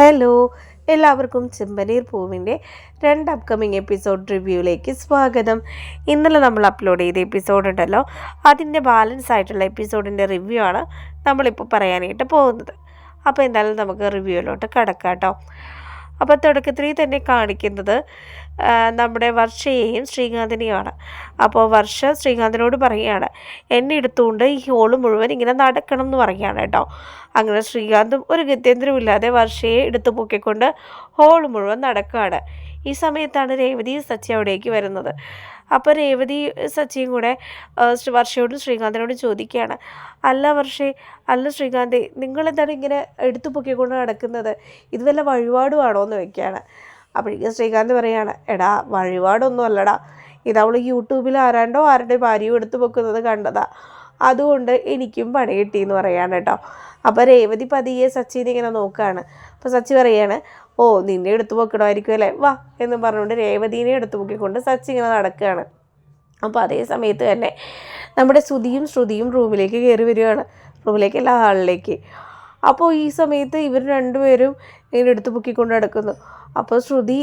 Hello എല്ലാവർക്കും ചെമ്പനീർ പൂവിന്റെ രണ്ട് അപ്കമിങ് എപ്പിസോഡ് റിവ്യൂയിലേക്ക് സ്വാഗതം. ഇന്നലെ നമ്മൾ അപ്ലോഡ് ചെയ്ത എപ്പിസോഡ് ഉണ്ടല്ലോ അതിന്റെ ബാലൻസ് ആയിട്ടുള്ള എപ്പിസോഡിന്റെ റിവ്യൂ ആണ് നമ്മളിപ്പോൾ പറയാനായിട്ട് പോകുന്നത്. അപ്പോൾ എന്തായാലും നമുക്ക് റിവ്യൂയിലോട്ട് കിടക്കാം കേട്ടോ. അപ്പോൾ തുടക്കത്തിൽ തന്നെ കാണിക്കുന്നത് നമ്മുടെ വർഷയെയും ശ്രീകാന്തിനെയാണ്. അപ്പോൾ വർഷ ശ്രീകാന്തിനോട് പറയുകയാണ് എന്നെ എടുത്തുകൊണ്ട് ഈ ഹോൾ മുഴുവൻ ഇങ്ങനെ നടക്കണം എന്ന് പറയുകയാണ് കേട്ടോ. അങ്ങനെ ശ്രീകാന്തും ഒരു ഗത്യന്തരമില്ലാതെ വർഷയെ എടുത്തു പൊക്കിക്കൊണ്ട് ഹോൾ മുഴുവൻ നടക്കുകയാണ്. ഈ സമയത്താണ് രേവതി സച്ചി അവിടേക്ക് വരുന്നത്. അപ്പോൾ രേവതി സച്ചിയും കൂടെ വർഷയോടും ശ്രീകാന്തിനോടും ചോദിക്കുകയാണ് അല്ല വർഷേ അല്ല ശ്രീകാന്തി നിങ്ങളെന്താണ് ഇങ്ങനെ എടുത്തു പൊക്കിക്കൊണ്ട് നടക്കുന്നത്? ഇത് വല്ല വഴിപാടുമാണോ? എന്ന് വെക്കുകയാണ് അപ്പോഴേക്കും ശ്രീകാന്ത് പറയാണ് എടാ വഴിപാടൊന്നും അല്ലടാ ഇത് അവൾ യൂട്യൂബിൽ ആരാണ്ടോ ആരുടെ ഭാര്യയും എടുത്തു വെക്കുന്നത് കണ്ടതാ. അതുകൊണ്ട് എനിക്കും പണി കിട്ടി എന്ന് പറയാണ് കേട്ടോ. അപ്പോൾ രേവതി പതിയെ സച്ചിനെ ഇങ്ങനെ നോക്കുകയാണ് അപ്പോൾ സച്ചി പറയാണ് ഓ നിന്നെ എടുത്തു പൊക്കണമായിരിക്കും അല്ലേ? വാ എന്ന് പറഞ്ഞുകൊണ്ട് രേവതിനെ എടുത്തു പൊക്കിക്കൊണ്ട് സച്ചി ഇങ്ങനെ നടക്കുകയാണ് അപ്പോൾ അതേ സമയത്ത് തന്നെ നമ്മുടെ ശ്രുതിയും ശ്രുതിയും റൂമിലേക്ക് കയറി വരികയാണ്. റൂമിലേക്ക് അല്ല ഹാളിലേക്ക്. അപ്പോൾ ഈ സമയത്ത് ഇവർ രണ്ടുപേരും ഇങ്ങനെ എടുത്ത് പൊക്കിക്കൊണ്ട് നടക്കുന്നു. അപ്പോൾ ശ്രുതി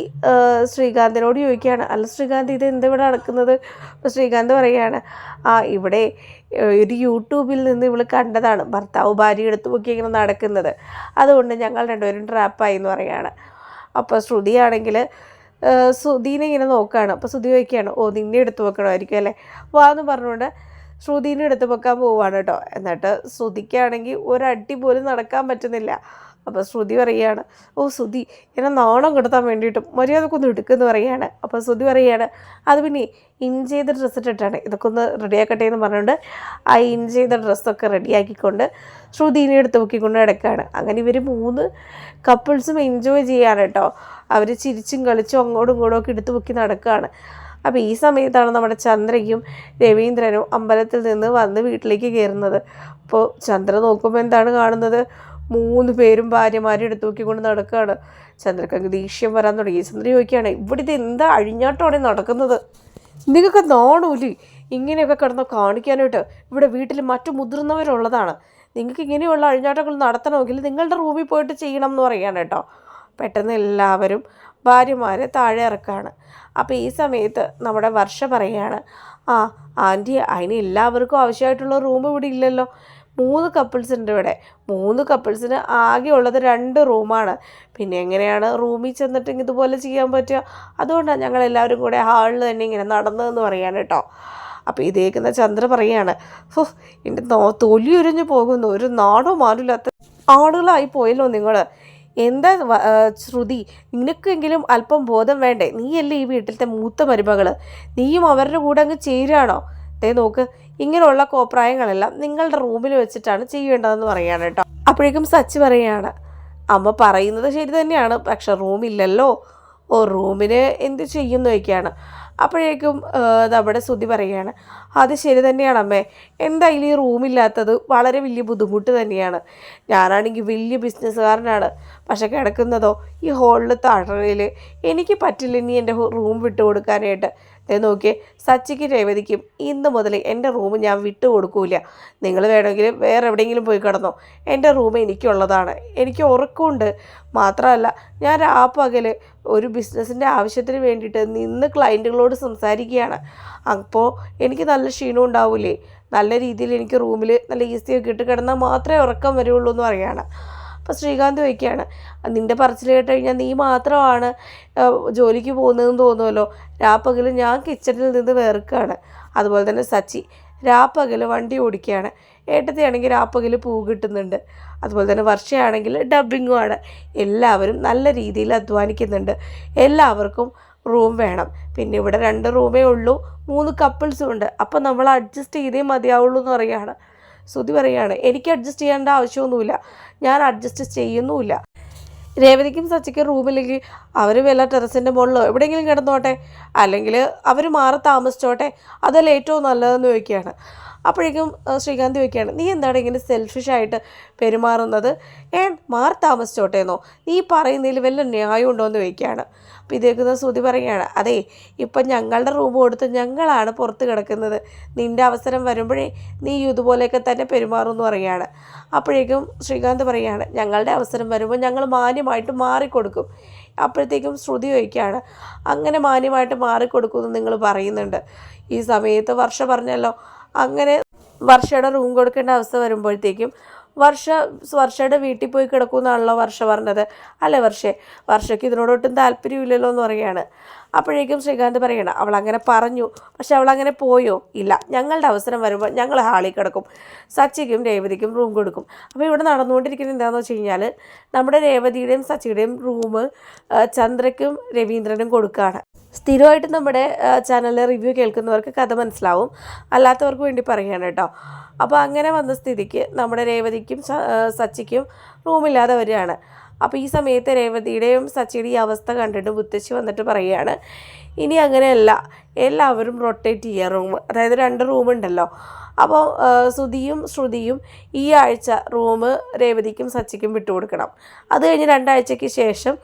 ശ്രീകാന്തിനോട് ചോദിക്കുകയാണ് അല്ല ശ്രീകാന്ത് ഇത് എന്താ ഇവിടെ നടക്കുന്നത്? അപ്പോൾ ശ്രീകാന്ത് പറയുകയാണ് ആ ഇവിടെ ഒരു യൂട്യൂബിൽ നിന്ന് ഇവൾ കണ്ടതാണ് ഭർത്താവ് ഭാര്യ എടുത്ത് പൊക്കി ഇങ്ങനെ നടക്കുന്നത്. അതുകൊണ്ട് ഞങ്ങൾ രണ്ടുപേരും ട്രാപ്പായി എന്ന് പറയുകയാണ്. അപ്പോൾ ശ്രുതിയാണെങ്കിൽ ശ്രുതിനെ ഇങ്ങനെ നോക്കുകയാണ്. അപ്പോൾ ശ്രുതി ചോദിക്കുകയാണ് ഓ നിന്നെ എടുത്ത് വെക്കണമായിരിക്കും അല്ലേ? വാ എന്ന് പറഞ്ഞുകൊണ്ട് ശ്രുതിനെ എടുത്ത് വെക്കാൻ പോവുകയാണ് കേട്ടോ. എന്നിട്ട് ശ്രുതിക്കാണെങ്കിൽ ഒരടി പോലും നടക്കാൻ പറ്റുന്നില്ല. അപ്പോൾ ശ്രുതി പറയുകയാണ് ഓ ശ്രുതി എന്നെ നാണം കെടുത്താൻ വേണ്ടിയിട്ടും മര്യാദക്കൊന്ന് എടുക്കുമെന്ന് പറയുകയാണ്. അപ്പോൾ ശ്രുതി പറയുകയാണ് അത് പിന്നെ ഇൻ ചെയ്ത ഡ്രസ്സ് ഇട്ടിട്ടാണ്. ഇതൊക്കെ ഒന്ന് റെഡിയാക്കട്ടെ എന്ന് പറഞ്ഞുകൊണ്ട് ആ ഇൻ ചെയ്ത ഡ്രസ്സൊക്കെ റെഡിയാക്കിക്കൊണ്ട് ശ്രുതിനെ എടുത്ത് നോക്കിക്കൊണ്ട് കിടക്കുകയാണ് അങ്ങനെ ഇവർ മൂന്ന് കപ്പിൾസും എൻജോയ് ചെയ്യാണ് കേട്ടോ. അവർ ചിരിച്ചും കളിച്ചും അങ്ങോട്ടും ഇങ്ങോട്ടും ഒക്കെ എടുത്ത് പൊക്കി നടക്കുകയാണ്. അപ്പോൾ ഈ സമയത്താണ് നമ്മുടെ ചന്ദ്രയ്ക്കും രവീന്ദ്രനും അമ്പലത്തിൽ നിന്ന് വന്ന് വീട്ടിലേക്ക് കയറുന്നത്. അപ്പോൾ ചന്ദ്ര നോക്കുമ്പോൾ എന്താണ് കാണുന്നത്? മൂന്ന് പേരും ഭാര്യമാരും എടുത്തു നോക്കിക്കൊണ്ട് നടക്കുകയാണ് ചന്ദ്രക്കങ്ങ് ദേഷ്യം വരാൻ തുടങ്ങി. ചന്ദ്ര ചോദിക്കുകയാണ് ഇവിടെ ഇത് എന്താ അഴിഞ്ഞാട്ടമാണ് നടക്കുന്നത്? നിങ്ങൾക്ക് നോണൂലി ഇങ്ങനെയൊക്കെ കിടന്ന് കാണിക്കാനായിട്ട് ഇവിടെ വീട്ടിൽ മറ്റു മുതിർന്നവരുള്ളതാണ്. നിങ്ങൾക്ക് ഇങ്ങനെയുള്ള അഴിഞ്ഞാട്ടങ്ങൾ നടത്തണമെങ്കിൽ നിങ്ങളുടെ റൂമിൽ പോയിട്ട് ചെയ്യണം എന്ന് പറയുകയാണ് കേട്ടോ പെട്ടെന്ന് എല്ലാവരും ഭാര്യമാരെ താഴെ ഇറക്കുകയാണ് അപ്പോൾ ഈ സമയത്ത് നമ്മുടെ വർഷ പറയുകയാണ് ആ ആന്റി അതിന് എല്ലാവർക്കും ആവശ്യമായിട്ടുള്ള റൂം ഇവിടെ ഇല്ലല്ലോ. മൂന്ന് കപ്പിൾസ് ഉണ്ട് ഇവിടെ. മൂന്ന് കപ്പിൾസിന് ആകെ ഉള്ളത് രണ്ട് റൂമാണ് പിന്നെ എങ്ങനെയാണ് റൂമിൽ ചെന്നിട്ട് ഇതുപോലെ ചെയ്യാൻ പറ്റുക? അതുകൊണ്ടാണ് ഞങ്ങൾ എല്ലാവരും കൂടെ ഹാളിൽ തന്നെ ഇങ്ങനെ നടന്നതെന്ന് പറയാൻ കേട്ടോ. അപ്പോൾ ഇതേക്കുന്ന ചന്ദ്ര പറയാണ് ഹോ എന്റെ തൊലി ഉരിഞ്ഞു പോകുന്നു. ഒരു നാടോ മാറില്ലാത്ത ആളുകളായി പോയല്ലോ നിങ്ങൾ എന്താ ശ്രുതി? നിനക്കെങ്കിലും അല്പം ബോധം വേണ്ടേ? നീയല്ലേ ഈ വീട്ടിലത്തെ മൂത്ത മരുമകൾ നീയും അവരുടെ കൂടെ അങ്ങ് ചേരുകയാണോ? ദേ നോക്ക് ഇങ്ങനെയുള്ള കോപ്രായങ്ങളെല്ലാം നിങ്ങളുടെ റൂമിൽ വെച്ചിട്ടാണ് ചെയ്യേണ്ടതെന്ന് പറയുകയാണ് കേട്ടോ. അപ്പോഴേക്കും സച്ച് പറയാണ് അമ്മ പറയുന്നത് ശരി തന്നെയാണ് പക്ഷെ റൂമില്ലല്ലോ? ഓ റൂമിന് എന്ത് ചെയ്യുന്നു ചോദിക്കുകയാണ്. അപ്പോഴേക്കും നമ്മുടെ ശ്രുതി പറയുകയാണ് അത് ശരി തന്നെയാണ് അമ്മേ. എന്തായാലും ഈ റൂമില്ലാത്തത് വളരെ വലിയ ബുദ്ധിമുട്ട് തന്നെയാണ്. ഞാനാണെങ്കിൽ വലിയ ബിസിനസ്സുകാരനാണ് പക്ഷെ കിടക്കുന്നതോ ഈ ഹോളിൽ തഴറിൽ എനിക്ക് പറ്റില്ല ഇനി എന്റെ റൂം വിട്ടു കൊടുക്കാനായിട്ട് ദേ നോക്കിയേ സച്ചിക്കും രേവതിക്കും ഇന്ന് മുതൽ എന്റെ റൂം ഞാൻ വിട്ടു കൊടുക്കൂല നിങ്ങൾ വേണമെങ്കിൽ വേറെ എവിടെയെങ്കിലും പോയി കിടന്നോ. എന്റെ റൂം എനിക്കുള്ളതാണ്. എനിക്ക് ഉറക്കമുണ്ട്. മാത്രമല്ല ഞാൻ ആ രാപ്പകൽ ഒരു ബിസിനസ്സിന്റെ ആവശ്യത്തിന് വേണ്ടിയിട്ട് നിന്ന് ക്ലയന്റുകളോട് സംസാരിക്കുകയാണ്. അപ്പോൾ എനിക്ക് നല്ല ക്ഷീണം ഉണ്ടാവില്ലേ നല്ല രീതിയിൽ എനിക്ക് റൂമിൽ നല്ല ഈസിയൊക്കെ ഇട്ട് കിടന്നാൽ മാത്രമേ ഉറക്കം വരുള്ളൂ എന്ന് പറയുകയാണ്. അപ്പോൾ ശ്രീകാന്ത് ചോദിക്കുകയാണ് നിന്റെ പറച്ചിൽ കേട്ട് കഴിഞ്ഞാൽ നീ മാത്രമാണ് ജോലിക്ക് പോകുന്നതെന്ന് തോന്നുമല്ലോ രാപ്പകൽ ഞാൻ കിച്ചണിൽ നിന്ന് വേർക്കുകയാണ് അതുപോലെ തന്നെ സച്ചി രാപ്പകൽ വണ്ടി ഓടിക്കുകയാണ്. ഏട്ടത്തെയാണെങ്കിൽ രാപ്പകൽ പൂ കിട്ടുന്നുണ്ട്. അതുപോലെ തന്നെ വർഷയാണെങ്കിൽ ഡബ്ബിങ്ങുമാണ്. എല്ലാവരും നല്ല രീതിയിൽ അധ്വാനിക്കുന്നുണ്ട്. എല്ലാവർക്കും റൂം വേണം. പിന്നെ ഇവിടെ രണ്ട് റൂമേ ഉള്ളൂ. മൂന്ന് കപ്പിൾസും ഉണ്ട്. അപ്പോൾ നമ്മൾ അഡ്ജസ്റ്റ് ചെയ്തേ മതിയാവുള്ളൂ എന്ന് പറയുകയാണ്. ശ്രുതി പറയുകയാണ് എനിക്ക് അഡ്ജസ്റ്റ് ചെയ്യേണ്ട ആവശ്യമൊന്നുമില്ല. ഞാൻ അഡ്ജസ്റ്റ് ചെയ്യുന്നുമില്ല. രേവതിക്കും സച്ചിക്കും റൂമിലേക്ക് അവർ വല്ല ടെറസിന്റെ മുകളിലോ എവിടെയെങ്കിലും കിടന്നോട്ടെ? അല്ലെങ്കിൽ അവർ മാറി താമസിച്ചോട്ടെ? അതല്ല ഏറ്റവും നല്ലതെന്ന് ചോദിക്കുകയാണ്. അപ്പോഴേക്കും ശ്രീകാന്ത് ചോദിക്കുകയാണ് നീ എന്താണ് ഇങ്ങനെ സെൽഫിഷായിട്ട് പെരുമാറുന്നത്? ഏൻ മാറി താമസിച്ചോട്ടേന്നോ? നീ പറയുന്നതിൽ വല്ല ന്യായമുണ്ടോ എന്ന് ചോദിക്കുകയാണ്. അപ്പോൾ ഇതേക്കുന്ന ശ്രുതി പറയുകയാണ് അതെ ഇപ്പം ഞങ്ങളുടെ റൂം കൊടുത്ത് ഞങ്ങളാണ് പുറത്ത് കിടക്കുന്നത്. നിന്റെ അവസരം വരുമ്പോഴേ നീ ഇതുപോലെയൊക്കെ തന്നെ പെരുമാറുമെന്ന് പറയുകയാണ്. അപ്പോഴേക്കും ശ്രീകാന്ത് പറയുകയാണ് ഞങ്ങളുടെ അവസരം വരുമ്പോൾ ഞങ്ങൾ മാന്യമായിട്ട് മാറിക്കൊടുക്കും. അപ്പോഴത്തേക്കും ശ്രുതി ചോദിക്കുകയാണ് അങ്ങനെ മാന്യമായിട്ട് മാറിക്കൊടുക്കുമെന്ന് നിങ്ങൾ പറയുന്നുണ്ട്. ഈ സമയത്ത് വർഷ പറഞ്ഞല്ലോ അങ്ങനെ വർഷയുടെ റൂം കൊടുക്കേണ്ട അവസ്ഥ വരുമ്പോഴത്തേക്കും വർഷ വർഷയുടെ വീട്ടിൽ പോയി കിടക്കുമെന്നാണല്ലോ വർഷ പറഞ്ഞത്. അല്ലേ വർഷേ? വർഷയ്ക്ക് ഇതിനോടൊട്ടും താല്പര്യമില്ലല്ലോ എന്ന് പറയുകയാണ്. അപ്പോഴേക്കും ശ്രീകാന്ത് പറയണം അവൾ അങ്ങനെ പറഞ്ഞു പക്ഷെ അവൾ അങ്ങനെ പോയോ? ഇല്ല. ഞങ്ങളുടെ അവസരം വരുമ്പോൾ ഞങ്ങൾ ഹാളിൽ കിടക്കും. സച്ചിക്കും രേവതിക്കും റൂം കൊടുക്കും. അപ്പോൾ ഇവിടെ നടന്നുകൊണ്ടിരിക്കുന്നത് എന്താണെന്ന് വെച്ച് കഴിഞ്ഞാൽ നമ്മുടെ രേവതിയുടെയും സച്ചിയുടെയും റൂം ചന്ദ്രയ്ക്കും രവീന്ദ്രനും കൊടുക്കുകയാണ്. സ്ഥിരമായിട്ട് നമ്മുടെ ചാനലിലെ റിവ്യൂ കേൾക്കുന്നവർക്ക് കഥ മനസ്സിലാവും. അല്ലാത്തവർക്ക് വേണ്ടി പറയുകയാണ് കേട്ടോ. അപ്പോൾ അങ്ങനെ വന്ന സ്ഥിതിക്ക് നമ്മുടെ രേവതിക്കും സച്ചിക്കും റൂമില്ലാതെ വരികയാണ്. അപ്പോൾ ഈ സമയത്ത് രേവതിയുടെയും സച്ചിയുടെ ഈ അവസ്ഥ കണ്ടിട്ട് മുത്തശ്ശി വന്നിട്ട് പറയുകയാണ് ഇനി അങ്ങനെയല്ല. എല്ലാവരും റൊട്ടേറ്റ് ചെയ്യുക റൂം അതായത് രണ്ട് റൂമുണ്ടല്ലോ അപ്പോൾ ശ്രുതിയും ശ്രുതിയും ഈ ആഴ്ച റൂം രേവതിക്കും സച്ചിക്കും വിട്ടുകൊടുക്കണം. അത് കഴിഞ്ഞ് രണ്ടാഴ്ചയ്ക്ക് ശേഷം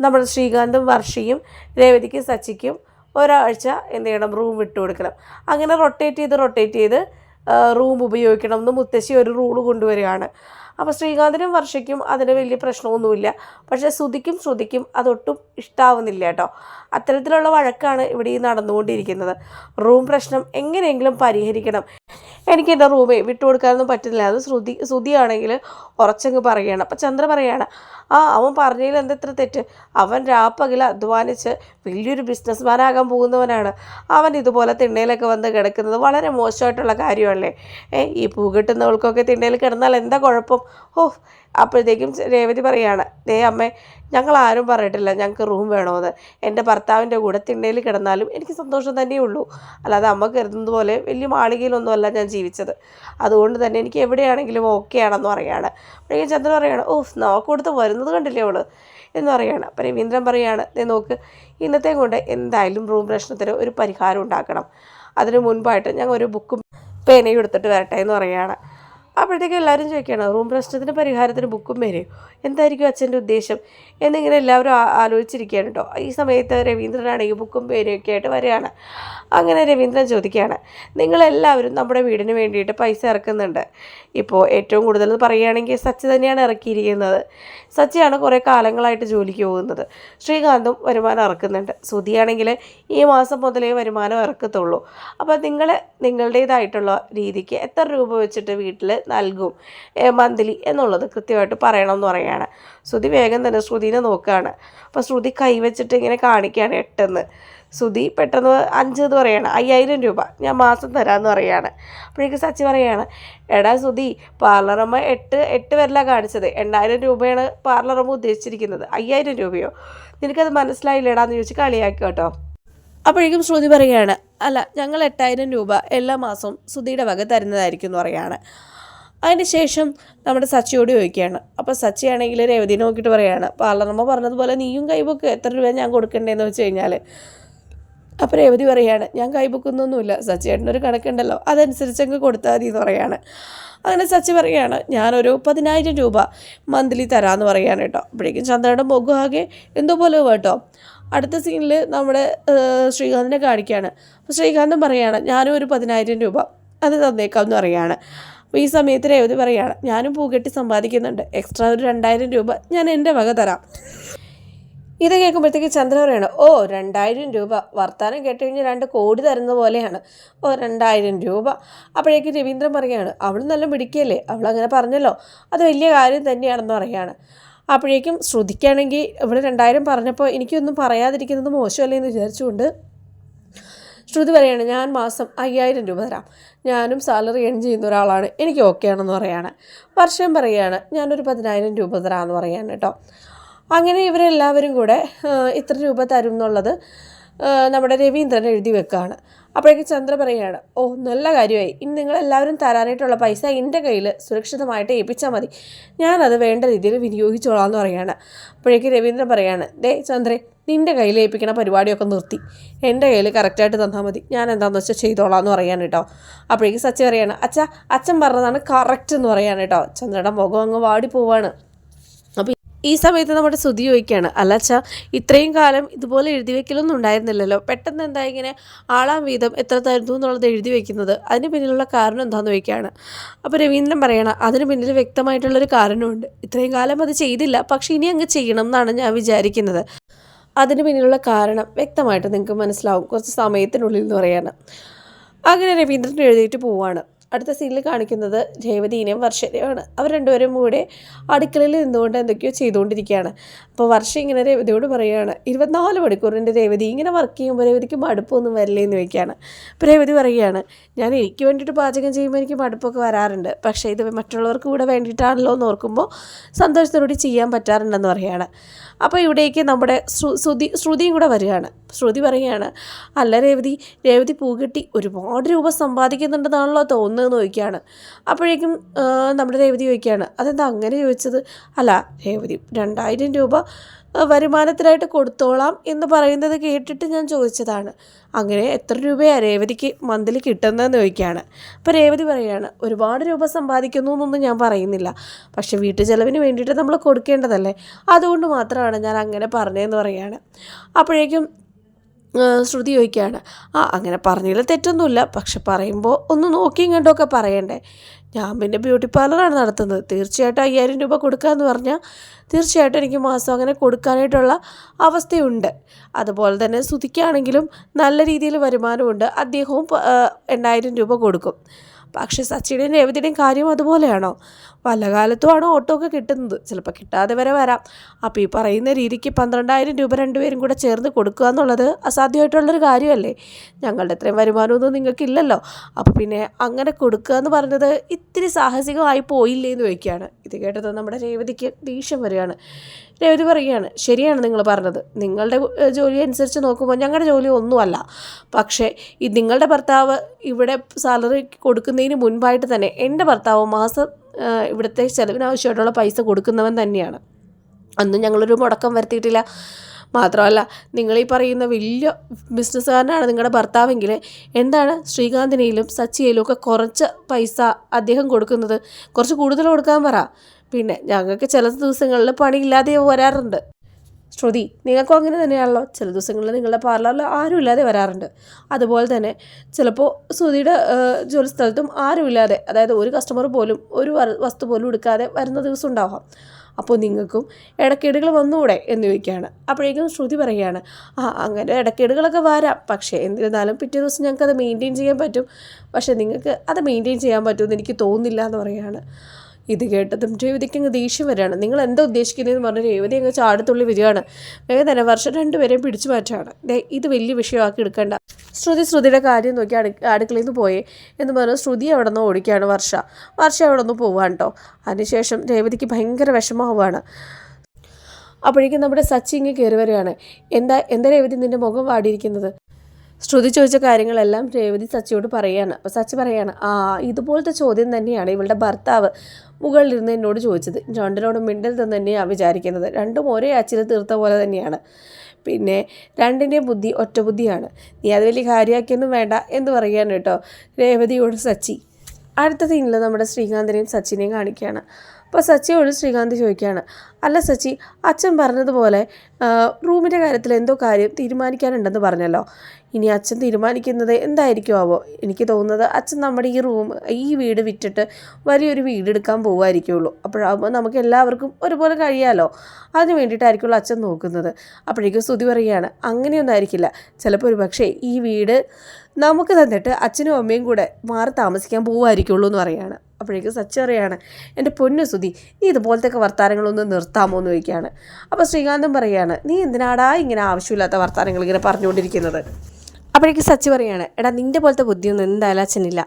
നമ്മുടെ ശ്രീകാന്തും വർഷിയും രേവതിക്കും സച്ചിക്കും ഒരാഴ്ച എന്ത് ചെയ്യണം? റൂം വിട്ടു കൊടുക്കണം. അങ്ങനെ റൊട്ടേറ്റ് ചെയ്ത് റൊട്ടേറ്റ് ചെയ്ത് റൂം ഉപയോഗിക്കണം എന്ന് മുത്തശ്ശി ഒരു റൂൾ കൊണ്ടുവരികയാണ്. അപ്പോൾ ശ്രീകാന്തിനും വർഷയ്ക്കും അതിന് വലിയ പ്രശ്നമൊന്നുമില്ല. പക്ഷേ ശ്രുതിക്കും ശ്രുതിക്കും അതൊട്ടും ഇഷ്ടാവുന്നില്ല കേട്ടോ. അത്തരത്തിലുള്ള വഴക്കാണ് ഇവിടെ ഈ നടന്നുകൊണ്ടിരിക്കുന്നത്. റൂം പ്രശ്നം എങ്ങനെയെങ്കിലും പരിഹരിക്കണം. എനിക്ക് എന്റെ വിട്ടു വിട്ടുകൊടുക്കാനൊന്നും പറ്റുന്നില്ല. അത് ശ്രുതി ശ്രുതിയാണെങ്കിൽ ഉറച്ചങ്ങ് പറയുകയാണ് അപ്പം ചന്ദ്ര പറയുകയാണ് ആ അവൻ പറഞ്ഞതിൽ എന്താ ഇത്ര തെറ്റ്? അവൻ രാപ്പകൽ അധ്വാനിച്ച് വലിയൊരു ബിസിനസ്മാനാകാൻ പോകുന്നവനാണ്. അവൻ ഇതുപോലെ തിണ്ണയിലൊക്കെ വന്ന് കിടക്കുന്നത് വളരെ മോശമായിട്ടുള്ള കാര്യമല്ലേ ഏ ഈ പൂ കിട്ടുന്നവൾക്കൊക്കെ തിണ്ണയിൽ കിടന്നാൽ എന്താ കുഴപ്പം? ഓ അപ്പോഴത്തേക്കും രേവതി പറയാണ് ദേ അമ്മേ ഞങ്ങൾ ആരും പറഞ്ഞിട്ടില്ല ഞങ്ങൾക്ക് റൂം വേണമെന്ന് എന്റെ ഭർത്താവിന്റെ കൂടെ തിണ്ണയിൽ കിടന്നാലും എനിക്ക് സന്തോഷം തന്നെയേ ഉള്ളൂ അല്ലാതെ അമ്മ കരുതുന്നത് പോലെ വലിയ മാളികയിലൊന്നുമല്ല ഞാൻ ജീവിച്ചത്. അതുകൊണ്ട് തന്നെ എനിക്ക് എവിടെയാണെങ്കിലും ഓക്കെ ആണെന്ന് പറയാണ്. അപ്പോഴേക്കും ചന്ദ്രൻ പറയാണ് ഓ നോക്ക് കൊടുത്ത് വരുന്നത് കണ്ടില്ലേ അവൾ? എന്ന് പറയാണ്. അപ്പം രവീന്ദ്രൻ പറയാണ് ദേ നോക്ക് ഇന്നത്തെ കൊണ്ട് എന്തായാലും റൂം പ്രശ്നത്തിന് ഒരു പരിഹാരം ഉണ്ടാക്കണം. അതിന് മുൻപായിട്ട് ഞങ്ങൾ ഒരു ബുക്കും പേനയും എടുത്തിട്ട് വരട്ടെ എന്ന് പറയാണ്. അപ്പോഴത്തേക്കും എല്ലാവരും ചോദിക്കുകയാണ് റൂം പ്രശ്നത്തിന് പരിഹാരത്തിന് ബുക്കും വരെയും എന്തായിരിക്കും അച്ഛന്റെ ഉദ്ദേശം? എന്നിങ്ങനെ എല്ലാവരും ആലോചിച്ചിരിക്കുകയാണ് കേട്ടോ. ഈ സമയത്ത് രവീന്ദ്രനാണെങ്കിൽ ബുക്കും പേരൊക്കെ ആയിട്ട് വരികയാണ്. അങ്ങനെ രവീന്ദ്രൻ ചോദിക്കുകയാണ് നിങ്ങളെല്ലാവരും നമ്മുടെ വീടിന് വേണ്ടിയിട്ട് പൈസ ഇറക്കുന്നുണ്ട്. ഇപ്പോൾ ഏറ്റവും കൂടുതൽ പറയുകയാണെങ്കിൽ സച്ചി തന്നെയാണ് ഇറക്കിയിരിക്കുന്നത്. സച്ചിയാണ് കുറേ കാലങ്ങളായിട്ട് ജോലിക്ക് പോകുന്നത്. ശ്രീകാന്തും വരുമാനം ഇറക്കുന്നുണ്ട്. സുധിയാണെങ്കിൽ ഈ മാസം മുതലേ വരുമാനം ഇറക്കത്തുള്ളൂ. അപ്പോൾ നിങ്ങൾ നിങ്ങളുടേതായിട്ടുള്ള രീതിക്ക് എത്ര രൂപ വെച്ചിട്ട് വീട്ടിൽ നൽകും മന്ത്ലി എന്നുള്ളത് കൃത്യമായിട്ട് പറയണം എന്ന് പറയുകയാണ്. ശ്രുതി വേഗം തന്നെ ശ്രുതിനെ നോക്കുകയാണ്. അപ്പോൾ ശ്രുതി കൈവച്ചിട്ട് ഇങ്ങനെ കാണിക്കുകയാണ് എട്ടെന്ന്. ശ്രുതി പെട്ടെന്ന് അഞ്ച് എന്ന് പറയാണ് അയ്യായിരം രൂപ ഞാൻ മാസം തരാമെന്ന് പറയാണ് അപ്പോഴേക്ക് സച്ചി പറയുകയാണ് എടാ ശ്രുതി പാർലറമ്മ എട്ട് എട്ട് വരല കാണിച്ചത്. എണ്ണായിരം രൂപയാണ് പാർലറമ്മ ഉദ്ദേശിച്ചിരിക്കുന്നത്. അയ്യായിരം രൂപയോ? നിനക്കത് മനസ്സിലായില്ലേടാന്ന് ചോദിച്ച് കളിയാക്കി കേട്ടോ. അപ്പോഴേക്കും ശ്രുതി പറയുകയാണ് അല്ല ഞങ്ങൾ എട്ടായിരം രൂപ എല്ലാ മാസവും ശ്രുതിയുടെ വക തരുന്നതായിരിക്കും എന്ന് പറയുകയാണ്. അതിന് ശേഷം നമ്മുടെ സച്ചിയോട് ചോദിക്കുകയാണ് അപ്പോൾ സച്ചിയാണെങ്കിൽ രേവതി നോക്കിയിട്ട് പറയുകയാണ് പാർലറമ്മ പറഞ്ഞതുപോലെ നീയും കൈബുക്ക് എത്ര രൂപ ഞാൻ കൊടുക്കണ്ടേന്ന് വെച്ച് കഴിഞ്ഞാൽ അപ്പോൾ രേവതി പറയാണ് ഞാൻ കൈബുക്കുന്നൊന്നുമില്ല സച്ചി സച്ചിയേട്ടനൊരു കണക്കുണ്ടല്ലോ അതനുസരിച്ച് അങ്ങ് കൊടുത്താൽ മതി എന്ന് പറയാണ് അങ്ങനെ സച്ചി പറയാണ് ഞാനൊരു പതിനായിരം രൂപ മന്ത്ലി തരാമെന്ന് പറയാണ് കേട്ടോ അപ്പോഴേക്കും ചന്ദ്രയുടെ മുഖം ആകെ എന്തോ പോലെ കേട്ടോ അടുത്ത സീനിൽ നമ്മുടെ ശ്രീകാന്തിനെ കാണിക്കുകയാണ് അപ്പോൾ ശ്രീകാന്തം പറയുകയാണ് ഞാനും ഒരു പതിനായിരം രൂപ അത് തന്നേക്കാം എന്ന് പറയുകയാണ് അപ്പോൾ ഈ സമയത്ത് രേവതി പറയുകയാണ് ഞാനും പൂകെട്ടി സമ്പാദിക്കുന്നുണ്ട്. എക്സ്ട്രാ ഒരു രണ്ടായിരം രൂപ ഞാൻ എന്റെ വക തരാം. ഇത് കേൾക്കുമ്പോഴത്തേക്ക് ചന്ദ്ര പറയാണ് ഓ രണ്ടായിരം രൂപ. വർത്താനം കേട്ട് കഴിഞ്ഞാൽ രണ്ട് കോടി തരുന്ന പോലെയാണ്. ഓ രണ്ടായിരം രൂപ. അപ്പോഴേക്കും രവീന്ദ്രൻ പറയുകയാണ് അവൾ നല്ല മിടിക്കല്ലേ അവൾ അങ്ങനെ പറഞ്ഞല്ലോ. അത് വലിയ കാര്യം തന്നെയാണെന്ന് പറയാണ്. അപ്പോഴേക്കും ശ്രുതിക്കാണെങ്കിൽ ഇവിടെ രണ്ടായിരം പറഞ്ഞപ്പോൾ എനിക്കൊന്നും പറയാതിരിക്കുന്നത് മോശമല്ലേ എന്ന് വിചാരിച്ചുകൊണ്ട് ശ്രുതി പറയാണ് ഞാൻ മാസം അയ്യായിരം രൂപ തരാം. ഞാനും സാലറി ഏൺ ചെയ്യുന്ന ഒരാളാണ്. എനിക്ക് ഓക്കെ ആണെന്ന് പറയാണ്. വർഷം പറയുകയാണ് ഞാനൊരു പതിനായിരം രൂപ തരാമെന്ന് പറയാൻ കേട്ടോ അങ്ങനെ ഇവരെല്ലാവരും കൂടെ ഇത്ര രൂപ തരും എന്നുള്ളത് നമ്മുടെ രവീന്ദ്രൻ എഴുതി വെക്കുകയാണ് അപ്പോഴേക്കും ചന്ദ്ര പറയുകയാണ് ഓ നല്ല കാര്യമായി. ഇനി നിങ്ങൾ എല്ലാവരും തരാനായിട്ടുള്ള പൈസ എന്റെ കയ്യിൽ സുരക്ഷിതമായിട്ട് ഏൽപ്പിച്ചാൽ മതി. ഞാനത് വേണ്ട രീതിയിൽ വിനിയോഗിച്ചോളാം എന്ന് പറയുകയാണ്. അപ്പോഴേക്കും രവീന്ദ്രൻ പറയാണ് ദേ ചന്ദ്രേ നിന്റെ കയ്യിൽ ഏൽപ്പിക്കണ പരിപാടിയൊക്കെ നിർത്തി. എന്റെ കയ്യിൽ കറക്റ്റായിട്ട് തന്നാൽ മതി. ഞാൻ എന്താണെന്ന് വെച്ചാൽ ചെയ്തോളാം എന്ന് പറയാൻ കേട്ടോ. അപ്പോഴേക്കും സച്ചി പറയാണ് അച്ഛ അച്ഛൻ പറഞ്ഞതാണ് കറക്റ്റ് എന്ന് പറയാൻ കേട്ടോ. ചന്ദ്രയുടെ മുഖം അങ്ങ് വാടി പോവാണ്. ഈ സമയത്ത് നമ്മുടെ ശ്രുതി ചോദിക്കുകയാണ് അല്ലാച്ച ഇത്രയും കാലം ഇതുപോലെ എഴുതി വെക്കലൊന്നും ഉണ്ടായിരുന്നില്ലല്ലോ. പെട്ടെന്ന് എന്താ ഇങ്ങനെ ആളാം വീതം എത്ര തരുന്നു എന്നുള്ളത് എഴുതി വെക്കുന്നത്? അതിന് പിന്നിലുള്ള കാരണം എന്താണെന്ന് ചോദിക്കുകയാണ്. അപ്പോൾ രവീന്ദ്രൻ പറയണം അതിന് പിന്നിൽ വ്യക്തമായിട്ടുള്ളൊരു കാരണമുണ്ട്. ഇത്രയും കാലം അത് ചെയ്തില്ല പക്ഷേ ഇനി അങ്ങ് ചെയ്യണം എന്നാണ് ഞാൻ വിചാരിക്കുന്നത്. അതിന് പിന്നിലുള്ള കാരണം വ്യക്തമായിട്ട് നിങ്ങൾക്ക് മനസ്സിലാവും. കുറച്ച് സമയത്തിനുള്ളിൽ എന്ന് പറയാണ്. അങ്ങനെ രവീന്ദ്രൻ എഴുതിയിട്ട് പോവാണ്. അടുത്ത സീനിൽ കാണിക്കുന്നത് രേവതീനെയും വർഷനെയുമാണ് അവർ രണ്ടുപേരും കൂടെ അടുക്കളയിൽ നിന്നുകൊണ്ട് എന്തൊക്കെയോ ചെയ്തുകൊണ്ടിരിക്കുകയാണ്. അപ്പോൾ വർഷ ഇങ്ങനെ രേവതിയോട് പറയുകയാണ് ഇരുപത്തിനാല് മണിക്കൂറിന്റെ രേവതി ഇങ്ങനെ വർക്ക് ചെയ്യുമ്പോൾ രേവതിക്ക് മടുപ്പൊന്നും വരില്ലേ? എന്ന് ചോദിക്കുകയാണ്. അപ്പോൾ രേവതി പറയുകയാണ് ഞാൻ എനിക്ക് വേണ്ടിയിട്ട് പാചകം ചെയ്യുമ്പോൾ എനിക്ക് മടുപ്പൊക്കെ വരാറുണ്ട്. പക്ഷേ ഇത് മറ്റുള്ളവർക്ക് കൂടെ വേണ്ടിയിട്ടാണല്ലോ എന്ന് ഓർക്കുമ്പോൾ സന്തോഷത്തോടെ ചെയ്യാൻ പറ്റാറുണ്ടെന്ന് പറയുകയാണ്. അപ്പോൾ ഇവിടേക്ക് നമ്മുടെ ശ്രുതി ശ്രുതിയും കൂടെ വരികയാണ്. ശ്രുതി പറയുകയാണ് അല്ല രേവതി രേവതി പൂകെട്ടി ഒരുപാട് രൂപ സമ്പാദിക്കുന്നുണ്ടെന്നാണല്ലോ തോന്നുന്നതെന്ന് ചോദിക്കുകയാണ്. അപ്പോഴേക്കും നമ്മുടെ രേവതി ചോദിക്കുകയാണ് അതെന്താ അങ്ങനെ ചോദിച്ചത്? അല്ല രേവതി രണ്ടായിരം രൂപ വരുമാനത്തിനായിട്ട് കൊടുത്തോളാം എന്ന് പറയുന്നത് കേട്ടിട്ട് ഞാൻ ചോദിച്ചതാണ്. അങ്ങനെ എത്ര രൂപയാണ് രേവതിക്ക് മന്ത്ലി കിട്ടുന്നതെന്ന് ചോദിക്കുകയാണ്. അപ്പോൾ രേവതി പറയുകയാണ് ഒരുപാട് രൂപ സമ്പാദിക്കുന്നു എന്നൊന്നും ഞാൻ പറയുന്നില്ല. പക്ഷെ വീട്ടു ചെലവിന് വേണ്ടിയിട്ട് നമ്മൾ കൊടുക്കേണ്ടതല്ലേ? അതുകൊണ്ട് മാത്രമാണ് ഞാൻ അങ്ങനെ പറഞ്ഞതെന്ന് പറയുകയാണ്. അപ്പോഴേക്കും ശ്രുതി ചോദിക്കുകയാണ് ആ അങ്ങനെ പറഞ്ഞതിൽ തെറ്റൊന്നുമില്ല. പക്ഷെ പറയുമ്പോൾ ഒന്ന് നോക്കിയും കണ്ടൊക്കെ പറയണ്ടേ? ഞാൻ പിന്നെ ബ്യൂട്ടി പാർലറാണ് നടത്തുന്നത്. തീർച്ചയായിട്ടും അയ്യായിരം രൂപ കൊടുക്കാമെന്ന് പറഞ്ഞാൽ തീർച്ചയായിട്ടും എനിക്ക് മാസം അങ്ങനെ കൊടുക്കാനായിട്ടുള്ള അവസ്ഥയുണ്ട്. അതുപോലെ തന്നെ ശ്രുതിക്കാണെങ്കിലും നല്ല രീതിയിൽ വരുമാനമുണ്ട്. അദ്ദേഹവും എണ്ണായിരം രൂപ കൊടുക്കും. പക്ഷേ സച്ചിന്റെയും രേവതിയുടെയും കാര്യം അതുപോലെയാണോ? വല്ല കാലത്തുമാണ് ഓട്ടോ ഒക്കെ കിട്ടുന്നത്. ചിലപ്പോൾ കിട്ടാതെ വരെ വരാം. അപ്പോൾ ഈ പറയുന്ന രീതിക്ക് പന്ത്രണ്ടായിരം രൂപ രണ്ടുപേരും കൂടെ ചേർന്ന് കൊടുക്കുക എന്നുള്ളത് അസാധ്യമായിട്ടുള്ളൊരു കാര്യമല്ലേ? ഞങ്ങളുടെ അത്രയും വരുമാനമൊന്നും നിങ്ങൾക്കില്ലല്ലോ. അപ്പോൾ പിന്നെ അങ്ങനെ കൊടുക്കുക എന്ന് പറഞ്ഞത് ഇത്തിരി സാഹസികമായി പോയില്ലേ എന്ന് ചോദിക്കുകയാണ്. ഇത് കേട്ടത് നമ്മുടെ രേവതിക്ക് ദേഷ്യം വരികയാണ്. രേവതി പറയുകയാണ് ശരിയാണ് നിങ്ങൾ പറഞ്ഞത്. നിങ്ങളുടെ ജോലി അനുസരിച്ച് നോക്കുമ്പോൾ ഞങ്ങളുടെ ജോലി ഒന്നുമല്ല. പക്ഷേ ഈ നിങ്ങളുടെ ഭർത്താവ് ഇവിടെ സാലറി കൊടുക്കുന്നതിന് മുൻപായിട്ട് തന്നെ എന്റെ ഭർത്താവ് മാസം ഇവിടുത്തെ ചെലവിനാവശ്യമായിട്ടുള്ള പൈസ കൊടുക്കുന്നവൻ തന്നെയാണ്. അന്നും ഞങ്ങളൊരു മുടക്കം വരുത്തിയിട്ടില്ല. മാത്രമല്ല നിങ്ങളീ പറയുന്ന വലിയ ബിസിനസ്സുകാരനാണ് നിങ്ങളുടെ ഭർത്താവെങ്കിൽ എന്താണ് ശ്രീകാന്തിനെയിലും സച്ചിയിലും ഒക്കെ കുറച്ച് പൈസ അദ്ദേഹം കൊടുക്കുന്നത്? കുറച്ച് കൂടുതൽ കൊടുക്കാൻ പറ. പിന്നെ ഞങ്ങൾക്ക് ചില ദിവസങ്ങളിൽ പണിയില്ലാതെ വരാറുണ്ട്. ശ്രുതി നിങ്ങൾക്കും അങ്ങനെ തന്നെയാണല്ലോ. ചില ദിവസങ്ങളിൽ നിങ്ങളുടെ പാർലറിൽ ആരും ഇല്ലാതെ വരാറുണ്ട്. അതുപോലെ തന്നെ ചിലപ്പോൾ ശ്രുതിയുടെ ജോലി സ്ഥലത്തും ആരും ഇല്ലാതെ അതായത് ഒരു കസ്റ്റമർ പോലും ഒരു വസ്തു പോലും എടുക്കാതെ വരുന്ന ദിവസം ഉണ്ടാവാം. അപ്പോൾ നിങ്ങൾക്കും ഇടക്കേടുകൾ വന്നുകൂടെ എന്ന് ചോദിക്കുകയാണ്. അപ്പോഴേക്കും ശ്രുതി പറയുകയാണ് ആ അങ്ങനെ ഇടക്കേടുകളൊക്കെ വരാം. പക്ഷേ എന്നിരുന്നാലും പിറ്റേ ദിവസം ഞങ്ങൾക്ക് അത് മെയിന്റെയിൻ ചെയ്യാൻ പറ്റും. പക്ഷേ നിങ്ങൾക്ക് അത് മെയിന്റെയിൻ ചെയ്യാൻ പറ്റുമെന്ന് എനിക്ക് തോന്നുന്നില്ല എന്ന് പറയുകയാണ്. ഇത് കേട്ടതും രേവതിക്ക് അങ്ങ് ദേഷ്യം വരികയാണ്. നിങ്ങൾ എന്താ ഉദ്ദേശിക്കുന്നതെന്ന് പറഞ്ഞ് രേവതി അങ്ങ് ചാടത്തുള്ളി വരികയാണ്. വേഗം തന്നെ വർഷം രണ്ടുപേരെയും പിടിച്ചു മാറ്റാണ് ഇത് വലിയ വിഷയമാക്കി എടുക്കേണ്ട. ശ്രുതി ശ്രുതിയുടെ കാര്യം നോക്കി അടു അടുക്കളയിൽ നിന്ന് പോയേ എന്ന് പറഞ്ഞ് ശ്രുതി അവിടെ നിന്ന് ഓടിക്കുകയാണ് വർഷ. വർഷ അവിടെ നിന്ന് പോവാണ് കേട്ടോ അതിനുശേഷം രേവതിക്ക് ഭയങ്കര വിഷമമാവുകയാണ്. അപ്പോഴേക്കും നമ്മുടെ സച്ചി ഇങ്ങ് കയറി വരികയാണ്. എന്താ എന്താ രേവതി നിന്റെ മുഖം വാടിയിരിക്കുന്നത്? ശ്രുതി ചോദിച്ച കാര്യങ്ങളെല്ലാം രേവതി സച്ചിയോട് പറയുകയാണ് അപ്പോൾ സച്ചി പറയാണ് ആ ഇതുപോലത്തെ ചോദ്യം തന്നെയാണ് ഇവളുടെ ഭർത്താവ് മുകളിലിരുന്ന് എന്നോട് ചോദിച്ചത്. രണ്ടിനോടും മിണ്ടൽ തന്നെയാണ് വിചാരിക്കുന്നത്. രണ്ടും ഒരേ അച്ചിൽ തീർത്ത പോലെ തന്നെയാണ്. പിന്നെ രണ്ടിന്റെയും ബുദ്ധി ഒറ്റ ബുദ്ധിയാണ്. നീ അത് വലിയ കാര്യമാക്കിയൊന്നും വേണ്ട എന്ന് പറയുകയാണ് കേട്ടോ രേവതിയോട് സച്ചി. അടുത്ത സീനിൽ നമ്മുടെ ശ്രീകാന്തിനെയും സച്ചിനെയും കാണിക്കുകയാണ്. അപ്പോൾ സച്ചിയോട് ശ്രീകാന്ത് ചോദിക്കുകയാണ്. അല്ല സച്ചി അച്ഛൻ പറഞ്ഞതുപോലെ റൂമിന്റെ കാര്യത്തിൽ എന്തോ കാര്യം തീരുമാനിക്കാനുണ്ടെന്ന് പറഞ്ഞല്ലോ. ഇനി അച്ഛൻ തീരുമാനിക്കുന്നത് എന്തായിരിക്കും ആവോ എനിക്ക് തോന്നുന്നത് അച്ഛൻ നമ്മുടെ ഈ റൂം ഈ വീട് വിറ്റിട്ട് വലിയൊരു വീട് എടുക്കാൻ പോകുമായിരിക്കുള്ളൂ അപ്പോഴാകുമ്പോൾ നമുക്ക് എല്ലാവർക്കും ഒരുപോലെ കഴിയാലോ? അതിന് വേണ്ടിയിട്ടായിരിക്കുമല്ലോ അച്ഛൻ നോക്കുന്നത്. അപ്പോഴേക്കും സ്തുതി പറയുകയാണ് അങ്ങനെയൊന്നും ആയിരിക്കില്ല. ചിലപ്പോൾ ഒരു പക്ഷേ ഈ വീട് നമുക്ക് തന്നിട്ട് അച്ഛനും അമ്മയും കൂടെ മാറി താമസിക്കാൻ പോകുമായിരിക്കുള്ളൂ എന്ന് പറയുകയാണ്. അപ്പോഴേക്കും സച്ച് പറയാണ് എന്റെ പൊന്നു സ്തുതി നീ ഇതുപോലത്തെ ഒക്കെ വർത്താനങ്ങളൊന്ന് നിർത്താമോ? എന്ന് ചോദിക്കുകയാണ്. അപ്പോൾ ശ്രീകാന്തം പറയാണ് നീ എന്തിനാടാ ഇങ്ങനെ ആവശ്യമില്ലാത്ത വർത്താനങ്ങൾ ഇങ്ങനെ പറഞ്ഞുകൊണ്ടിരിക്കുന്നത്? അപ്പോഴേക്കും സച്ചി പറയാണ് എടാ നിന്റെ പോലത്തെ ബുദ്ധിയൊന്നും എന്തായാലും അച്ഛനില്ല.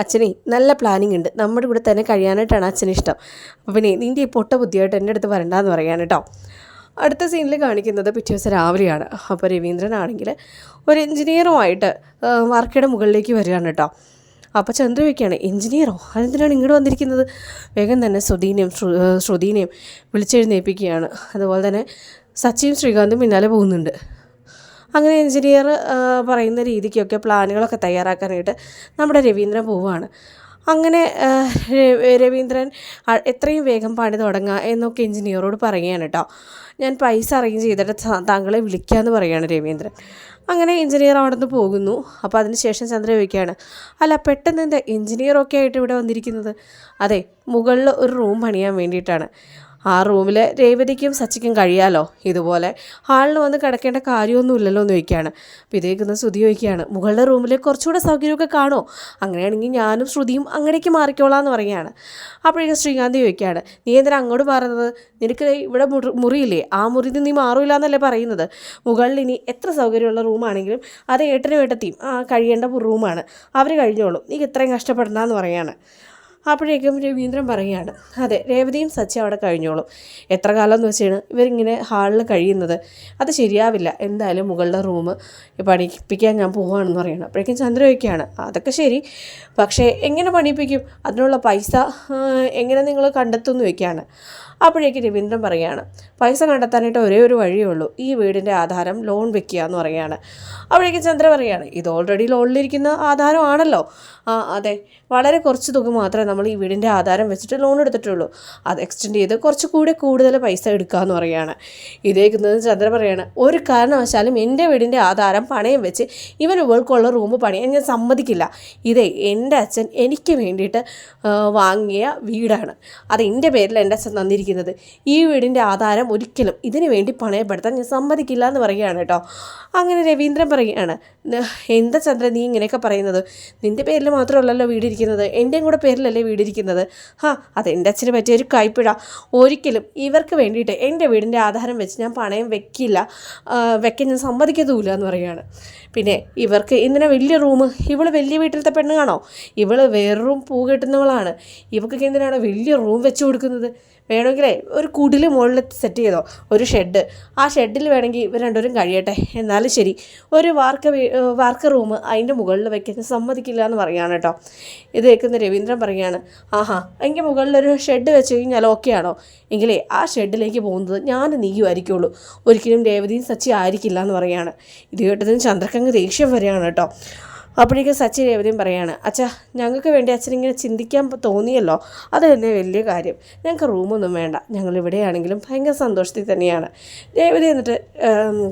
അച്ഛനെ നല്ല പ്ലാനിങ് ഉണ്ട്. നമ്മുടെ കൂടെ തന്നെ കഴിയാനായിട്ടാണ് അച്ഛന് ഇഷ്ടം. അപ്പോൾ പിന്നെ നിന്റെ ഈ പൊട്ട ബുദ്ധിയായിട്ട് എന്റെ അടുത്ത് വരണ്ടെന്ന് പറയാണ് കേട്ടോ അടുത്ത സീനിൽ കാണിക്കുന്നത് പിറ്റേ ദിവസം രാവിലെയാണ്. അപ്പോൾ രവീന്ദ്രനാണെങ്കിൽ ഒരു എഞ്ചിനീയറുമായിട്ട് വർക്കയുടെ മുകളിലേക്ക് വരികയാണ് കേട്ടോ അപ്പോൾ ചന്ദ്ര വയ്ക്കുകയാണ് എഞ്ചിനീയറോ അതെന്തിനാണ് ഇങ്ങോട്ട് വന്നിരിക്കുന്നത്? വേഗം തന്നെ ശ്രുതീനെയും ശ്രുതീനെയും വിളിച്ചെഴുന്നേൽപ്പിക്കുകയാണ്. അതുപോലെ തന്നെ സച്ചിയും ശ്രീകാന്തും പിന്നാലെ പോകുന്നുണ്ട്. അങ്ങനെ എഞ്ചിനീയർ പറയുന്ന രീതിക്കൊക്കെ പ്ലാനുകളൊക്കെ തയ്യാറാക്കാനായിട്ട് നമ്മുടെ രവീന്ദ്രൻ പോവുകയാണ് അങ്ങനെ രവീന്ദ്രൻ എത്രയും വേഗം പണി തുടങ്ങുക എന്നൊക്കെ എഞ്ചിനീയറോട് പറയുകയാണ് കേട്ടോ ഞാൻ പൈസ അറേഞ്ച് ചെയ്തിട്ട് താങ്കളെ വിളിക്കാമെന്ന് പറയുകയാണ് രവീന്ദ്രൻ. അങ്ങനെ എഞ്ചിനീയർ അവിടെ നിന്ന് പോകുന്നു അപ്പോൾ അതിനുശേഷം ചന്ദ്ര ചോദിക്കുകയാണ് അല്ല പെട്ടെന്ന് എന്താ എഞ്ചിനീയറൊക്കെ ആയിട്ട് ഇവിടെ വന്നിരിക്കുന്നത്? അതെ മുകളിൽ ഒരു റൂം പണിയാൻ വേണ്ടിയിട്ടാണ്. ആ റൂമിൽ രേവതിക്കും സച്ചിക്കും കഴിയാലോ? ഇതുപോലെ ഹാളിൽ വന്ന് കിടക്കേണ്ട കാര്യമൊന്നുമില്ലല്ലോ എന്ന് ചോദിക്കുകയാണ്. അപ്പോൾ ഇതേക്കുന്ന ശ്രുതി ചോദിക്കുകയാണ് മുകളിലെ റൂമിൽ കുറച്ചുകൂടെ സൗകര്യമൊക്കെ കാണുമോ? അങ്ങനെയാണെങ്കിൽ ഞാനും ശ്രുതിയും അങ്ങടേക്ക് മാറിക്കോളാം എന്ന് പറയുകയാണ്. അപ്പോഴേക്കും ശ്രീകാന്ത് ചോദിക്കുകയാണ് നീ എന്തിനാ അങ്ങോട്ട് പറയുന്നത് നിനക്ക് ഇവിടെ മുറി മുറിയില്ലേ? ആ മുറിയിൽ നിന്ന് നീ മാറൂല എന്നല്ലേ പറയുന്നത്? മുകളിൽ ഇനി എത്ര സൗകര്യമുള്ള റൂമാണെങ്കിലും അത് ഏട്ടനും ഏട്ടത്തിയും ആ കഴിയേണ്ട റൂമാണ്. അവർ കഴിഞ്ഞോളും. നീ ഇത്രയും കഷ്ടപ്പെടണമെന്ന് പറയാണ് അപ്പോഴേക്കും രവീന്ദ്രൻ പറയുകയാണ് അതെ രേവതിയും സച്ചി അവിടെ കഴിഞ്ഞോളും. എത്ര കാലം എന്ന് വെച്ചാണ് ഇവരിങ്ങനെ ഹാളിൽ കഴിയുന്നത്? അത് ശരിയാവില്ല. എന്തായാലും മുകളിലെ റൂം പണിപ്പിക്കാൻ ഞാൻ പോവുകയാണെന്ന് പറയണം. അപ്പോഴേക്കും ചന്ദ്രയൊക്കെയാണ് അതൊക്കെ ശരി പക്ഷേ എങ്ങനെ പണിപ്പിക്കും? അതിനുള്ള പൈസ എങ്ങനെ നിങ്ങൾ കണ്ടെത്തുമെന്ന് വയ്ക്കുകയാണ് അപ്പോഴേക്കും രവീന്ദ്രൻ പറയുകയാണ് പൈസ കണ്ടെത്താനായിട്ട് ഒരേ ഒരു വഴിയേ ഉള്ളൂ. ഈ വീടിന്റെ ആധാരം ലോൺ വെക്കുക എന്ന് പറയുകയാണ്. അപ്പോഴേക്കും ചന്ദ്ര പറയുകയാണ് ഇത് ഓൾറെഡി ലോണിലിരിക്കുന്ന ആധാരമാണല്ലോ. ആ അതെ വളരെ കുറച്ച് തുക മാത്രമേ നമ്മൾ ഈ വീടിന്റെ ആധാരം വെച്ചിട്ട് ലോൺ എടുത്തിട്ടുള്ളൂ. അത് എക്സ്റ്റെൻഡ് ചെയ്ത് കുറച്ച് കൂടെ കൂടുതൽ പൈസ എടുക്കാമെന്ന് പറയുകയാണ്. ഇതേക്കുന്നത് ചന്ദ്ര പറയാണ് ഒരു കാരണവശാലും എന്റെ വീടിന്റെ ആധാരം പണയം വെച്ച് ഇവൻ ഇവൾക്കുള്ള റൂം പണിയാൻ ഞാൻ സമ്മതിക്കില്ല. ഇതേ എന്റെ അച്ഛൻ എനിക്ക് വേണ്ടിയിട്ട് വാങ്ങിയ വീടാണ്. അത് എന്റെ പേരിൽ എന്റെ അച്ഛൻ തന്നിരിക്കുന്നത്. ഈ വീടിന്റെ ആധാരം ഒരിക്കലും ഇതിനു വേണ്ടി പണയപ്പെടുത്താൻ ഞാൻ സമ്മതിക്കില്ല എന്ന് പറയുകയാണ് കേട്ടോ. അങ്ങനെ രവീന്ദ്രൻ പറയുകയാണ് "ന- എന്താ ചന്ദ്രൻ നീ ഇങ്ങനെയൊക്കെ പറയുന്നത്? നിന്റെ പേരിൽ മാത്രമല്ലല്ലോ വീടിരിക്കുന്നത് എന്റെയും കൂടെ പേരിലല്ലേ വീടിരിക്കുന്നത്. ഹാ അത് എന്റെ അച്ഛന് പറ്റിയ ഒരു കൈപ്പിഴ. ഒരിക്കലും ഇവർക്ക് വേണ്ടിയിട്ട് എന്റെ വീടിന്റെ ആധാരം വെച്ച് ഞാൻ പണയം വെക്കില്ല. വെക്കാൻ ഞാൻ സമ്മതിക്കത്തുമില്ല എന്ന് പറയുകയാണ്. പിന്നെ ഇവർക്ക് ഇന്നലെ വലിയ റൂം? ഇവൾ വലിയ വീട്ടിലത്തെ പെണ്ണുകാണോ? ഇവൾ വേറെ പൂ കെട്ടുന്നവളാണ്. ഇവർക്കൊക്കെ എന്തിനാണ് വലിയ റൂം വെച്ച് കൊടുക്കുന്നത്? വേണമെങ്കിലേ ഒരു കുടിൽ മുകളിൽ സെറ്റ് ചെയ്തോ? ഒരു ഷെഡ് ആ ഷെഡിൽ വേണമെങ്കിൽ ഇവർ രണ്ടുപേരും കഴിയട്ടെ. എന്നാലും ശരി ഒരു വാർക്ക വാർക്ക റൂം അതിന്റെ മുകളിൽ വയ്ക്കാൻ സമ്മതിക്കില്ല എന്ന് പറയുകയാണ് കേട്ടോ. ഇത് കേൾക്കുന്ന രവീന്ദ്രൻ പറയുകയാണ് ആഹാ എനിക്ക് ഒരു ഷെഡ് വെച്ച് കഴിഞ്ഞാൽ ഓക്കെ ആണോ? എങ്കിലേ ആ ഷെഡിലേക്ക് പോകുന്നത് ഞാൻ നീയും ആയിരിക്കുള്ളൂ. ഒരിക്കലും രേവതിയും സച്ചി ആയിരിക്കില്ല എന്ന് പറയുകയാണ്. ഇത് കേട്ടതിന് ചന്ദ്രക്കങ്ങ് ദേഷ്യം വരികയാണ് കേട്ടോ. അപ്പോഴേക്കും സച്ചിൻ രേവതിയും പറയാണ് അച്ഛാ ഞങ്ങൾക്ക് വേണ്ടി അച്ഛൻ ഇങ്ങനെ ചിന്തിക്കാൻ തോന്നിയല്ലോ അത് തന്നെ വലിയ കാര്യം. ഞങ്ങൾക്ക് റൂമൊന്നും വേണ്ട. ഞങ്ങൾ ഇവിടെയാണെങ്കിലും ഭയങ്കര സന്തോഷത്തിൽ തന്നെയാണ്. രേവതി എന്നിട്ട്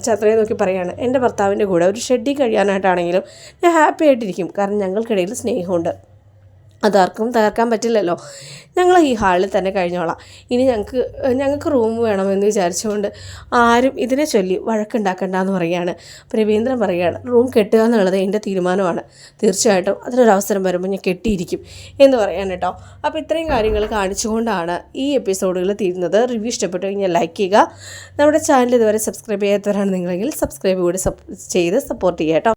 ചത്രയെ നോക്കി പറയാണ് എന്റെ ഭർത്താവിന്റെ കൂടെ ഒരു ഷെഡിൽ കഴിയാനായിട്ടാണെങ്കിലും ഞാൻ ഹാപ്പി ആയിട്ടിരിക്കും. കാരണം ഞങ്ങൾക്കിടയിൽ സ്നേഹമുണ്ട്. അതാർക്കും തകർക്കാൻ പറ്റില്ലല്ലോ. ഞങ്ങൾ ഈ ഹാളിൽ തന്നെ കഴിഞ്ഞോളാം. ഇനി ഞങ്ങൾക്ക് ഞങ്ങൾക്ക് റൂം വേണമെന്ന് വിചാരിച്ചുകൊണ്ട് ആരും ഇതിനെ ചൊല്ലി വഴക്കുണ്ടാക്കണ്ടെന്ന് പറയുകയാണ്. അപ്പോൾ രവീന്ദ്രൻ പറയുകയാണ് റൂം കെട്ടുക എന്നുള്ളത് എന്റെ തീരുമാനമാണ്. തീർച്ചയായിട്ടും അതിനൊരവസരം വരുമ്പോൾ ഞാൻ കെട്ടിയിരിക്കും എന്ന് പറയാൻ കേട്ടോ. അപ്പോൾ ഇത്രയും കാര്യങ്ങൾ കാണിച്ചുകൊണ്ടാണ് ഈ എപ്പിസോഡുകൾ തീരുന്നത്. റിവ്യൂ ഇഷ്ടപ്പെട്ടു കഴിഞ്ഞാൽ ലൈക്ക് ചെയ്യുക. നമ്മുടെ ചാനൽ ഇതുവരെ സബ്സ്ക്രൈബ് ചെയ്യാത്തവരാണ് നിങ്ങളെങ്കിൽ സബ്സ്ക്രൈബ് കൂടി ചെയ്ത് സപ്പോർട്ട് ചെയ്യുക കേട്ടോ.